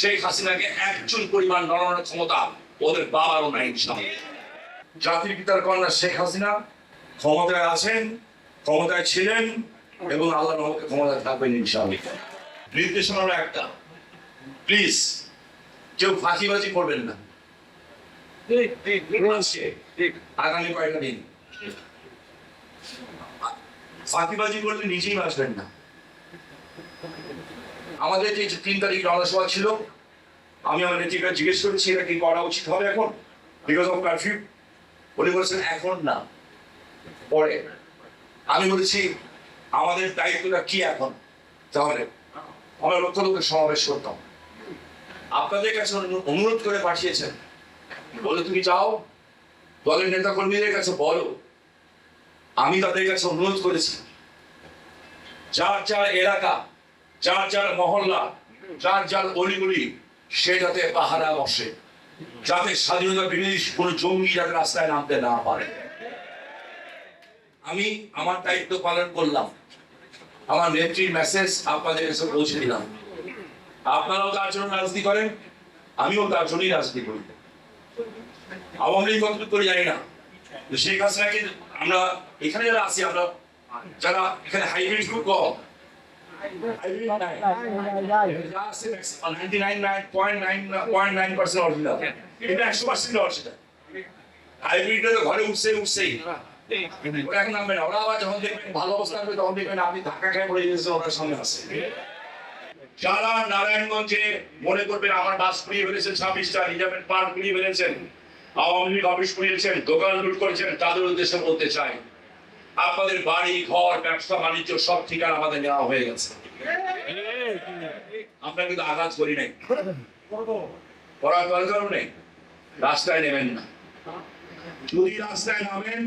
শেখ হাসিনাকে একচুল পরিমাণ নড়ানোর ক্ষমতা ওদের বাবারও নাই জাতির পিতার কন্যা শেখ হাসিনা ক্ষমতায় আছেন ক্ষমতায় ছিলেন এবং আল্লাহ রহমতে ক্ষমতায় থাকবেন ইনশাআল্লাহ। নির্দেশনা একটা প্লিজ কেউ ফাঁকিবাজি করবেন না। আগামী কয়েকটা দিন? ফাঁকিবাজি করলে নিজেই বাঁচবেন না। আমাদের যে তিন তারিখ জনসভা ছিল, আমি আমার নেত্রীকে জিজ্ঞেস করেছি, এটা কি করা উচিত হবে এখন? বিকজ অফ কারফিউ উনি বলেছেন, এখন না, পরে। আমি বলেছি, আমাদের দায়িত্বটা কি এখন? তাহলে আমরা লক্ষ লক্ষ সমাবেশ করতাম। আপনাদের কাছে অনুরোধ করে পাঠিয়েছেন। বলে, তুমি যাও, দলের নেতা কর্মীদের কাছে বলো। আমি তাদের কাছে অনুরোধ করেছি, যার যার এলাকা যার যার মহল্লা, যার যার অলিগুলি, সে যাতে পাহারা বসে। যাতে স্বাধীনতা বিরোধী কোনো জঙ্গি যাতে রাস্তায় নামতে না পারে। আমি আমার দায়িত্ব পালন করলাম। আমার নেত্রীর মেসেজ আপনাদের কাছে পৌঁছে দিলাম। আপনারাও তার জন্য রাজনীতি করেন, আমিও তার জন্যই রাজনীতি করি। আওয়ামী লীগ কতটুকু করে জানি না। শেখ হাসিনাকে আমরা এখানে যারা আছি, আমরা যারা এখানে হাইব্রিড কম এটা একশো পার্সেন্ট অরিজিনাল হাইব্রিডটা তো ঘরে উঠছে উঠছেই। ওরা এখন নামবে না। ওরা আবার যখন দেখবেন ভালো অবস্থা হবে তখন দেখবেন আপনি ধাক্কা খেয়ে পড়ে গেছে ওনার সামনে আছে। যারা নারায়ণগঞ্জে মনে করবেন আমার বাস পুড়িয়ে ফেলেছেন ছাব্বিশটা রিজার্ভেন্ট পার্ক পুড়িয়ে ফেলেছেন আওয়ামী লীগ অফিস পুড়িয়েছেন দোকান লুট করেছেন তাদের উদ্দেশ্যে বলতে চাই আপনাদের বাড়ি ঘর ব্যবসা বাণিজ্য সব ঠিকানা আমাদের নেওয়া হয়ে গেছে। আমরা কিন্তু আঘাত করি নাই। করার দরকারও নেই রাস্তায় নেবেন না। যদি রাস্তায় নামেন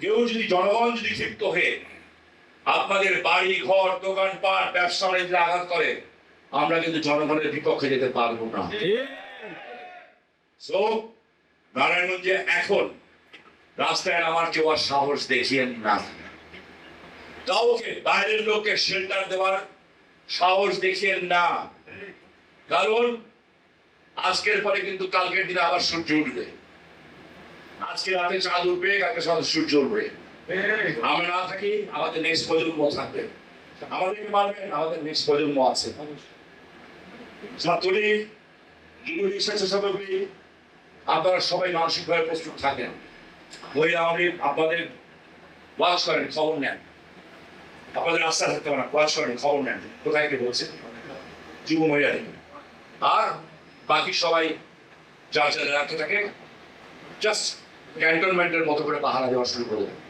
কেউ যদি জনগণ যদি ক্ষিপ্ত হয়ে আপনাদের বাড়ি ঘর দোকান পাট ব্যবসা বাণিজ্যে আঘাত করে আমরা কিন্তু জনগণের বিপক্ষে যেতে পারব না। নারায়ণগঞ্জে এখন রাস্তায় আমার কেউ আর সাহস দেখিয়েন না কাউকে, বাইরের লোককে শেল্টার দেওয়ার সাহস দেখিয়েন না। কারণ, আজকের পরে কিন্তু কালকের দিনে আবার সূর্য উঠবে। আজকে রাতে চাঁদ উঠবে, কালকে সকালে সূর্য উঠবে। আমরা না থাকি, আমাদের নেক্সট প্রজন্ম থাকবে। আমাদেরকে মানবেন আমাদের নেক্সট প্রজন্ম আছে। ছাত্রলীগ, যুবলীগ স্বেচ্ছাসেবকী আপনারা সবাই মানসিকভাবে প্রস্তুত থাকেন। মহিলা লীগ আপনাদের ওয়াশ করেন, খবর নেন। আপনাদের রাস্তা থাকতে না, ওয়াশ করেন, খবর নেন। কোথায় কে বলছে? যুব মহিলা লীগ। আর বাকি সবাই যা যা রাখতে থাকে জাস্ট ক্যান্টনমেন্টের মতো করে পাহারা দেওয়া শুরু করে দেবে